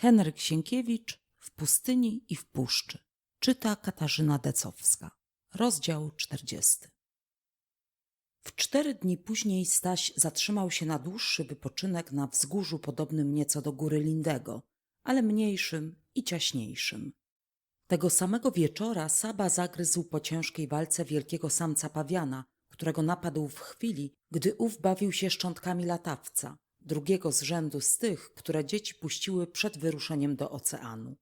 Henryk Sienkiewicz w pustyni i w puszczy. Czyta Katarzyna Decowska. Rozdział 40. W cztery dni później Staś zatrzymał się na dłuższy wypoczynek na wzgórzu podobnym nieco do góry Lindego, ale mniejszym i ciaśniejszym. Tego samego wieczora Saba zagryzł po ciężkiej walce wielkiego samca pawiana, którego napadł w chwili, gdy ów bawił się szczątkami latawca, drugiego z rzędu z tych, które dzieci puściły przed wyruszeniem do oceanu.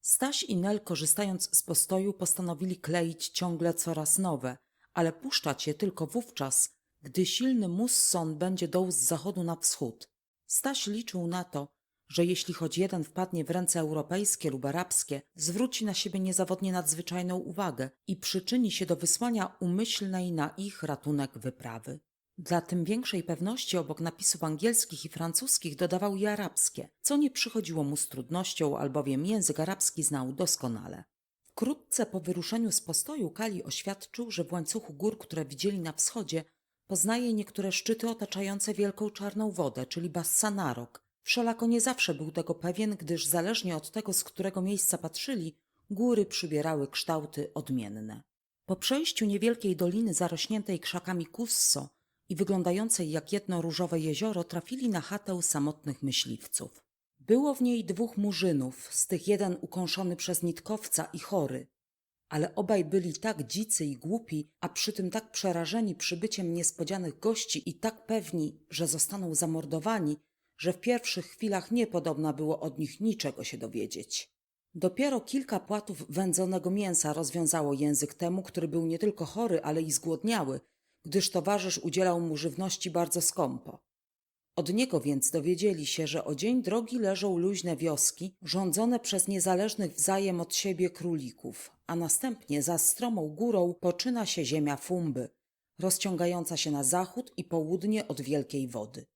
Staś i Nel, korzystając z postoju, postanowili kleić ciągle coraz nowe, ale puszczać je tylko wówczas, gdy silny musson będzie doł z zachodu na wschód. Staś liczył na to, że jeśli choć jeden wpadnie w ręce europejskie lub arabskie, zwróci na siebie niezawodnie nadzwyczajną uwagę i przyczyni się do wysłania umyślnej na ich ratunek wyprawy. Dla tym większej pewności obok napisów angielskich i francuskich dodawał i arabskie, co nie przychodziło mu z trudnością, albowiem język arabski znał doskonale. Wkrótce po wyruszeniu z postoju Kali oświadczył, że w łańcuchu gór, które widzieli na wschodzie, poznaje niektóre szczyty otaczające wielką czarną wodę, czyli Bassanarok. Wszelako nie zawsze był tego pewien, gdyż zależnie od tego, z którego miejsca patrzyli, góry przybierały kształty odmienne. Po przejściu niewielkiej doliny zarośniętej krzakami Kusso i wyglądającej jak jedno różowe jezioro trafili na chatę samotnych myśliwców. Było w niej dwóch murzynów, z tych jeden ukąszony przez nitkowca i chory, ale obaj byli tak dzicy i głupi, a przy tym tak przerażeni przybyciem niespodzianych gości i tak pewni, że zostaną zamordowani, że w pierwszych chwilach niepodobna było od nich niczego się dowiedzieć. Dopiero kilka płatów wędzonego mięsa rozwiązało język temu, który był nie tylko chory, ale i zgłodniały, gdyż towarzysz udzielał mu żywności bardzo skąpo. Od niego więc dowiedzieli się, że o dzień drogi leżą luźne wioski, rządzone przez niezależnych wzajem od siebie królików, a następnie za stromą górą poczyna się ziemia Fumby, rozciągająca się na zachód i południe od wielkiej wody.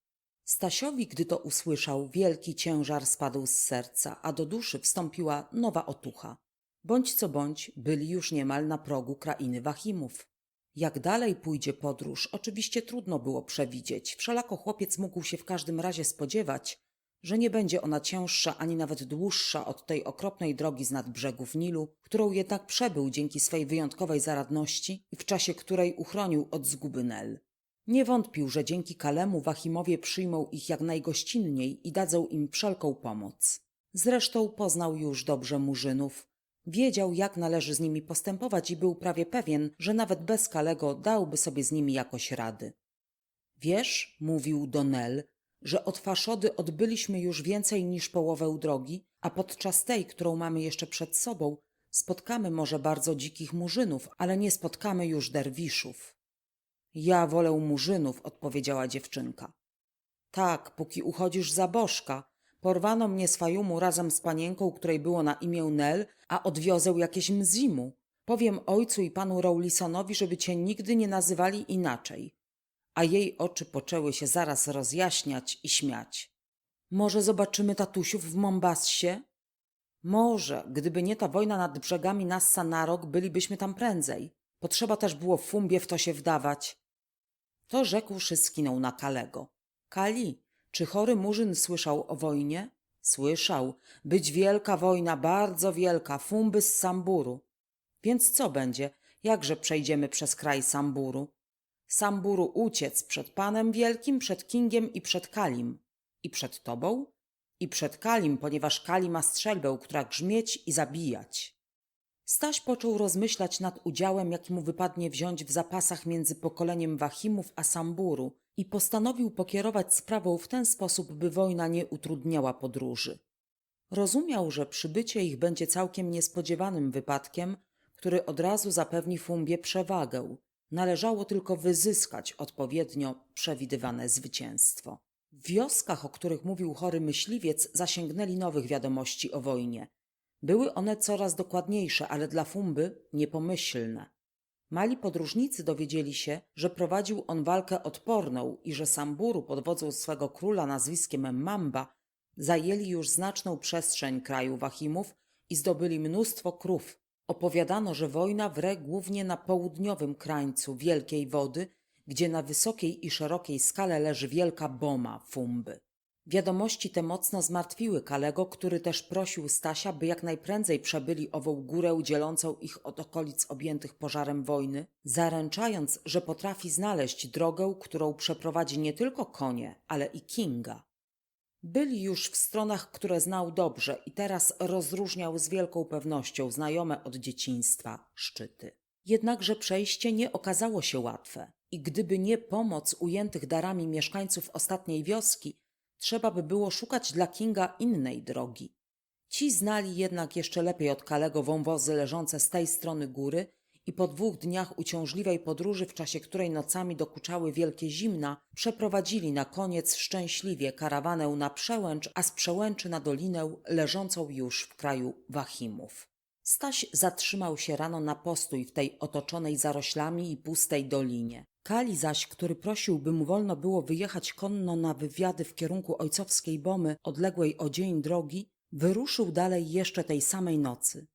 Stasiowi, gdy to usłyszał, wielki ciężar spadł z serca, a do duszy wstąpiła nowa otucha. Bądź co bądź, byli już niemal na progu krainy Wachimów. Jak dalej pójdzie podróż, oczywiście trudno było przewidzieć. Wszelako chłopiec mógł się w każdym razie spodziewać, że nie będzie ona cięższa ani nawet dłuższa od tej okropnej drogi z brzegów Nilu, którą jednak przebył dzięki swej wyjątkowej zaradności i w czasie której uchronił od zguby Nel. Nie wątpił, że dzięki Kalemu Wachimowie przyjmą ich jak najgościnniej i dadzą im wszelką pomoc. Zresztą poznał już dobrze murzynów. Wiedział, jak należy z nimi postępować i był prawie pewien, że nawet bez Kalego dałby sobie z nimi jakoś rady. Wiesz, mówił Donel, że od Faszody odbyliśmy już więcej niż połowę drogi, a podczas tej, którą mamy jeszcze przed sobą, spotkamy może bardzo dzikich murzynów, ale nie spotkamy już derwiszów. Ja wolę murzynów, odpowiedziała dziewczynka. Tak, póki uchodzisz za bożka. Porwano mnie z Fajumu razem z panienką, której było na imię Nel, a odwiozę jakieś mzimu. Powiem ojcu i panu Rawlisonowi, żeby cię nigdy nie nazywali inaczej. A jej oczy poczęły się zaraz rozjaśniać i śmiać. Może zobaczymy tatusiów w Mombassie? Może, gdyby nie ta wojna nad brzegami Nassa na rok, bylibyśmy tam prędzej. Potrzeba też było w fumbie w to się wdawać. To rzekłszy skinął na Kalego. Kali, czy chory murzyn słyszał o wojnie? Słyszał. Być wielka wojna, bardzo wielka, fumby z Samburu. Więc co będzie? Jakże przejdziemy przez kraj Samburu? Samburu uciec przed Panem Wielkim, przed Kingiem i przed Kalim. I przed Tobą? I przed Kalim, ponieważ Kali ma strzelbę, która grzmieć i zabijać. Staś począł rozmyślać nad udziałem, jaki mu wypadnie wziąć w zapasach między pokoleniem Wachimów a Samburu i postanowił pokierować sprawą w ten sposób, by wojna nie utrudniała podróży. Rozumiał, że przybycie ich będzie całkiem niespodziewanym wypadkiem, który od razu zapewni Fumbie przewagę. Należało tylko wyzyskać odpowiednio przewidywane zwycięstwo. W wioskach, o których mówił chory myśliwiec, zasięgnęli nowych wiadomości o wojnie – były one coraz dokładniejsze, ale dla Fumby niepomyślne. Mali podróżnicy dowiedzieli się, że prowadził on walkę odporną i że Samburu pod wodzą swego króla nazwiskiem Mamba zajęli już znaczną przestrzeń kraju Wachimów i zdobyli mnóstwo krów. Opowiadano, że wojna wre głównie na południowym krańcu Wielkiej Wody, gdzie na wysokiej i szerokiej skale leży wielka boma Fumby. Wiadomości te mocno zmartwiły Kalego, który też prosił Stasia, by jak najprędzej przebyli ową górę dzielącą ich od okolic objętych pożarem wojny, zaręczając, że potrafi znaleźć drogę, którą przeprowadzi nie tylko konie, ale i Kinga. Byli już w stronach, które znał dobrze i teraz rozróżniał z wielką pewnością znajome od dzieciństwa szczyty. Jednakże przejście nie okazało się łatwe i gdyby nie pomoc ujętych darami mieszkańców ostatniej wioski, trzeba by było szukać dla Kinga innej drogi. Ci znali jednak jeszcze lepiej od Kalego wąwozy leżące z tej strony góry i po dwóch dniach uciążliwej podróży, w czasie której nocami dokuczały wielkie zimna, przeprowadzili na koniec szczęśliwie karawanę na przełęcz, a z przełęczy na dolinę leżącą już w kraju Wachimów. Staś zatrzymał się rano na postój w tej otoczonej zaroślami i pustej dolinie. Kali zaś, który prosił, by mu wolno było wyjechać konno na wywiady w kierunku ojcowskiej Bomy, odległej o dzień drogi, wyruszył dalej jeszcze tej samej nocy.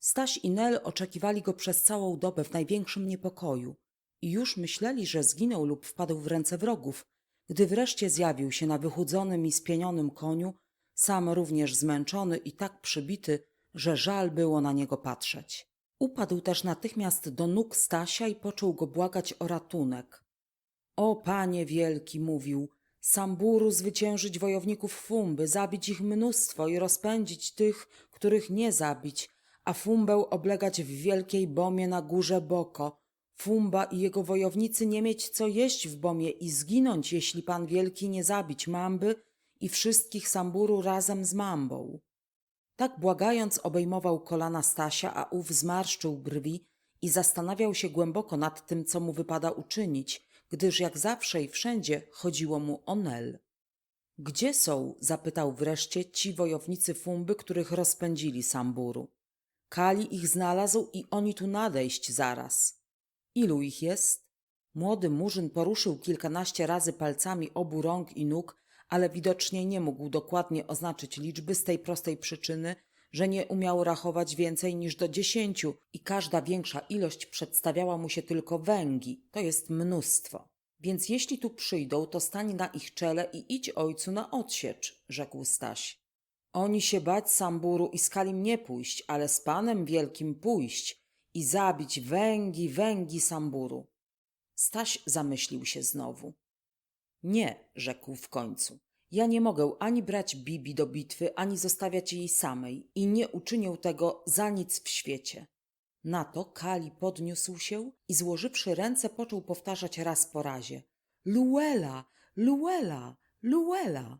Staś i Nel oczekiwali go przez całą dobę w największym niepokoju i już myśleli, że zginął lub wpadł w ręce wrogów, gdy wreszcie zjawił się na wychudzonym i spienionym koniu, sam również zmęczony i tak przybity, że żal było na niego patrzeć. Upadł też natychmiast do nóg Stasia i począł go błagać o ratunek. O panie wielki, mówił, Samburu zwyciężyć wojowników Fumby, zabić ich mnóstwo i rozpędzić tych, których nie zabić, a Fumbę oblegać w wielkiej bomie na górze Boko. Fumba i jego wojownicy nie mieć co jeść w bomie i zginąć, jeśli pan wielki nie zabić Mamby i wszystkich Samburu razem z Mambą. Tak błagając obejmował kolana Stasia, a ów zmarszczył brwi i zastanawiał się głęboko nad tym, co mu wypada uczynić, gdyż jak zawsze i wszędzie chodziło mu o Nel. Gdzie są, zapytał wreszcie, ci wojownicy Fumby, których rozpędzili Samburu? Kali ich znalazł i oni tu nadejść zaraz. Ilu ich jest? Młody murzyn poruszył kilkanaście razy palcami obu rąk i nóg, ale widocznie nie mógł dokładnie oznaczyć liczby z tej prostej przyczyny, że nie umiał rachować więcej niż do dziesięciu i każda większa ilość przedstawiała mu się tylko węgi, to jest mnóstwo. Więc jeśli tu przyjdą, to stań na ich czele i idź ojcu na odsiecz, rzekł Staś. Oni się bać Samburu i z Kalim nie pójść, ale z Panem Wielkim pójść i zabić węgi, węgi Samburu. Staś zamyślił się znowu. Nie, rzekł w końcu. Ja nie mogę ani brać Bibi do bitwy, ani zostawiać jej samej i nie uczynię tego za nic w świecie. Na to Kali podniósł się i złożywszy ręce począł powtarzać raz po razie. Luela, Luela, Luela.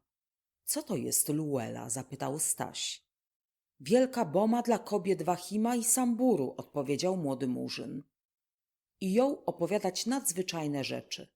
Co to jest Luela? zapytał Staś. Wielka boma dla kobiet Wahima i Samburu, odpowiedział młody murzyn. I jął opowiadać nadzwyczajne rzeczy.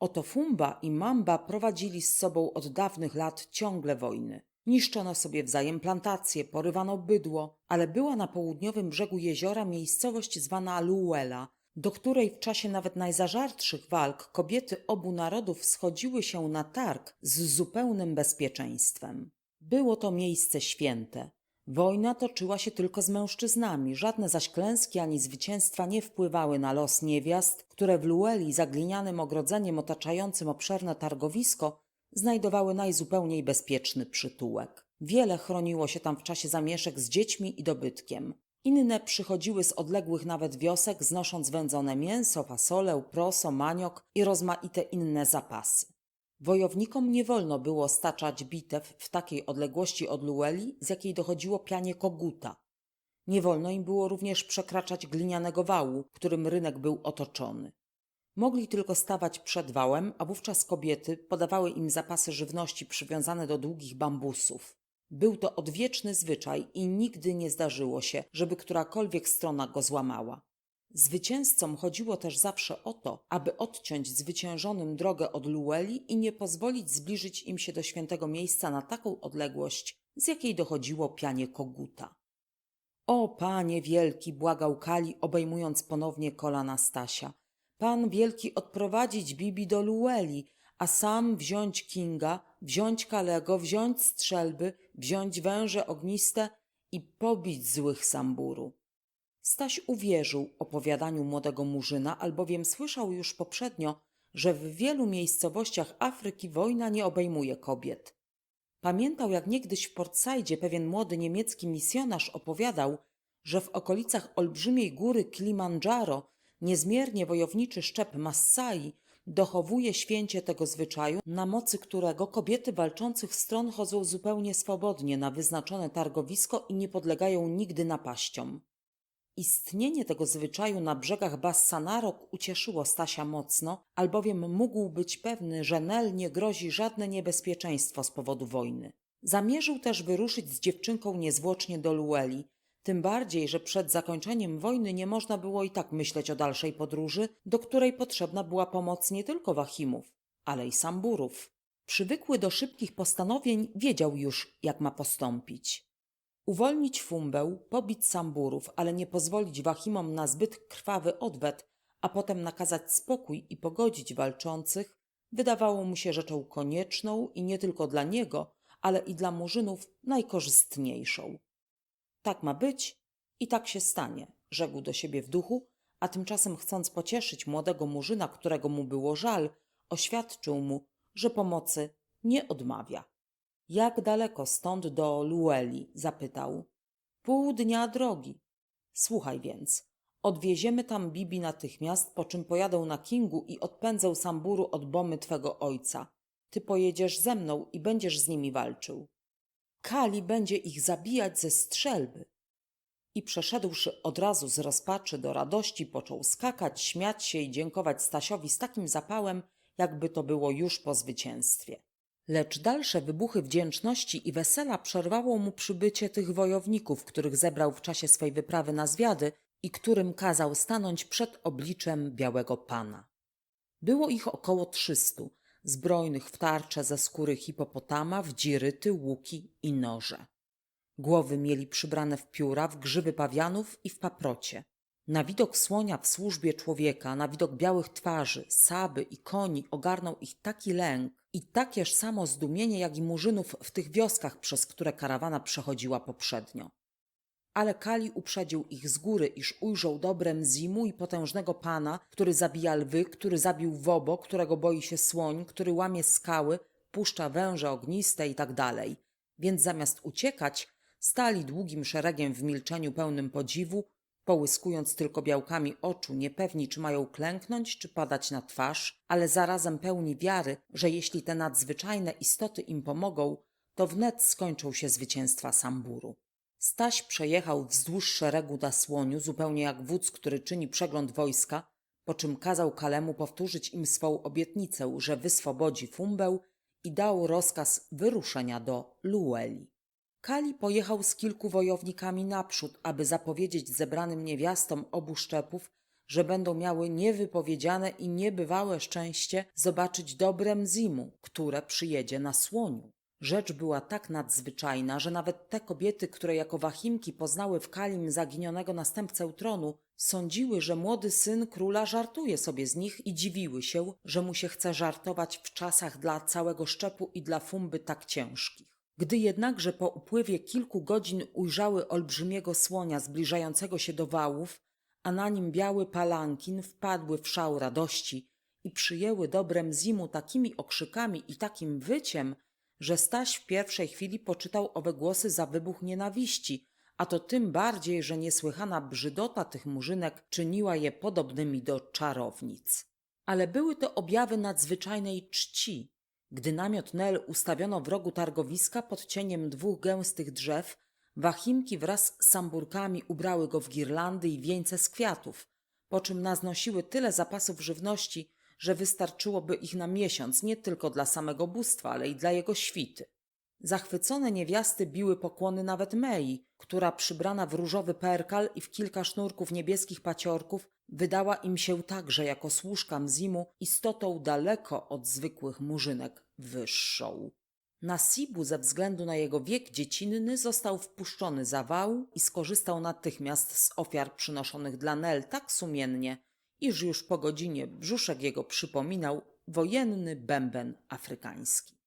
Oto Fumba i Mamba prowadzili z sobą od dawnych lat ciągle wojny. Niszczono sobie wzajem plantacje, porywano bydło, ale była na południowym brzegu jeziora miejscowość zwana Luela, do której w czasie nawet najzażartszych walk kobiety obu narodów schodziły się na targ z zupełnym bezpieczeństwem. Było to miejsce święte. Wojna toczyła się tylko z mężczyznami, żadne zaś klęski ani zwycięstwa nie wpływały na los niewiast, które w Lueli za glinianym ogrodzeniem otaczającym obszerne targowisko znajdowały najzupełniej bezpieczny przytułek. Wiele chroniło się tam w czasie zamieszek z dziećmi i dobytkiem. Inne przychodziły z odległych nawet wiosek, znosząc wędzone mięso, fasolę, proso, maniok i rozmaite inne zapasy. Wojownikom nie wolno było staczać bitew w takiej odległości od Lueli, z jakiej dochodziło pianie koguta. Nie wolno im było również przekraczać glinianego wału, którym rynek był otoczony. Mogli tylko stawać przed wałem, a wówczas kobiety podawały im zapasy żywności przywiązane do długich bambusów. Był to odwieczny zwyczaj i nigdy nie zdarzyło się, żeby którakolwiek strona go złamała. Zwycięzcom chodziło też zawsze o to, aby odciąć zwyciężonym drogę od Lueli i nie pozwolić zbliżyć im się do świętego miejsca na taką odległość, z jakiej dochodziło pianie koguta. O, panie wielki, błagał Kali, obejmując ponownie kolana Stasia. Pan wielki odprowadzić Bibi do Lueli, a sam wziąć Kinga, wziąć Kalego, wziąć strzelby, wziąć węże ogniste i pobić złych Samburu. Staś uwierzył opowiadaniu młodego murzyna, albowiem słyszał już poprzednio, że w wielu miejscowościach Afryki wojna nie obejmuje kobiet. Pamiętał, jak niegdyś w Portsaidzie pewien młody niemiecki misjonarz opowiadał, że w okolicach olbrzymiej góry Kilimandżaro niezmiernie wojowniczy szczep Massai dochowuje święcie tego zwyczaju, na mocy którego kobiety walczących stron chodzą zupełnie swobodnie na wyznaczone targowisko i nie podlegają nigdy napaściom. Istnienie tego zwyczaju na brzegach Bassanarok ucieszyło Stasia mocno, albowiem mógł być pewny, że Nel nie grozi żadne niebezpieczeństwo z powodu wojny. Zamierzył też wyruszyć z dziewczynką niezwłocznie do Lueli, tym bardziej, że przed zakończeniem wojny nie można było i tak myśleć o dalszej podróży, do której potrzebna była pomoc nie tylko Wahimów, ale i Samburów. Przywykły do szybkich postanowień, wiedział już, jak ma postąpić. Uwolnić Fumbę, pobić Samburów, ale nie pozwolić Wahimom na zbyt krwawy odwet, a potem nakazać spokój i pogodzić walczących, wydawało mu się rzeczą konieczną i nie tylko dla niego, ale i dla murzynów najkorzystniejszą. Tak ma być i tak się stanie, rzekł do siebie w duchu, a tymczasem chcąc pocieszyć młodego murzyna, którego mu było żal, oświadczył mu, że pomocy nie odmawia. Jak daleko stąd do Lueli? zapytał. Pół dnia drogi. Słuchaj więc. Odwieziemy tam Bibi natychmiast, po czym pojadę na Kingu i odpędzę Samburu od bomy twego ojca. Ty pojedziesz ze mną i będziesz z nimi walczył. Kali będzie ich zabijać ze strzelby. I przeszedłszy od razu z rozpaczy do radości, począł skakać, śmiać się i dziękować Stasiowi z takim zapałem, jakby to było już po zwycięstwie. Lecz dalsze wybuchy wdzięczności i wesela przerwało mu przybycie tych wojowników, których zebrał w czasie swej wyprawy na zwiady i którym kazał stanąć przed obliczem białego pana. Było ich około trzystu, zbrojnych w tarcze ze skóry hipopotama, w dziryty, łuki i noże. Głowy mieli przybrane w pióra, w grzywy pawianów i w paprocie. Na widok słonia w służbie człowieka, na widok białych twarzy, saby i koni ogarnął ich taki lęk i takież samo zdumienie, jak i murzynów w tych wioskach, przez które karawana przechodziła poprzednio. Ale Kali uprzedził ich z góry, iż ujrzał dobrem Zimu i potężnego pana, który zabija lwy, który zabił wobo, którego boi się słoń, który łamie skały, puszcza węże ogniste i tak dalej. Więc zamiast uciekać, stali długim szeregiem w milczeniu pełnym podziwu, połyskując tylko białkami oczu, niepewni czy mają klęknąć, czy padać na twarz, ale zarazem pełni wiary, że jeśli te nadzwyczajne istoty im pomogą, to wnet skończą się zwycięstwa Samburu. Staś przejechał wzdłuż szeregu na słoniu, zupełnie jak wódz, który czyni przegląd wojska, po czym kazał Kalemu powtórzyć im swą obietnicę, że wyswobodzi Fumbę i dał rozkaz wyruszenia do Lueli. Kali pojechał z kilku wojownikami naprzód, aby zapowiedzieć zebranym niewiastom obu szczepów, że będą miały niewypowiedziane i niebywałe szczęście zobaczyć dobre Mzimu, które przyjedzie na słoniu. Rzecz była tak nadzwyczajna, że nawet te kobiety, które jako wahimki poznały w Kalim zaginionego następcę tronu, sądziły, że młody syn króla żartuje sobie z nich i dziwiły się, że mu się chce żartować w czasach dla całego szczepu i dla fumby tak ciężkich. Gdy jednakże po upływie kilku godzin ujrzały olbrzymiego słonia zbliżającego się do wałów, a na nim biały palankin, wpadły w szał radości i przyjęły dobrem zimu takimi okrzykami i takim wyciem, że Staś w pierwszej chwili poczytał owe głosy za wybuch nienawiści, a to tym bardziej, że niesłychana brzydota tych murzynek czyniła je podobnymi do czarownic. Ale były to objawy nadzwyczajnej czci. Gdy namiot Nel ustawiono w rogu targowiska pod cieniem dwóch gęstych drzew, wachimki wraz z samburkami ubrały go w girlandy i wieńce z kwiatów, po czym naznosiły tyle zapasów żywności, że wystarczyłoby ich na miesiąc nie tylko dla samego bóstwa, ale i dla jego świty. Zachwycone niewiasty biły pokłony nawet Mei, która przybrana w różowy perkal i w kilka sznurków niebieskich paciorków wydała im się także jako służka Mzimu istotą daleko od zwykłych murzynek wyższą. Nasibu ze względu na jego wiek dziecinny został wpuszczony za wał i skorzystał natychmiast z ofiar przynoszonych dla Nel tak sumiennie, iż już po godzinie brzuszek jego przypominał wojenny bęben afrykański.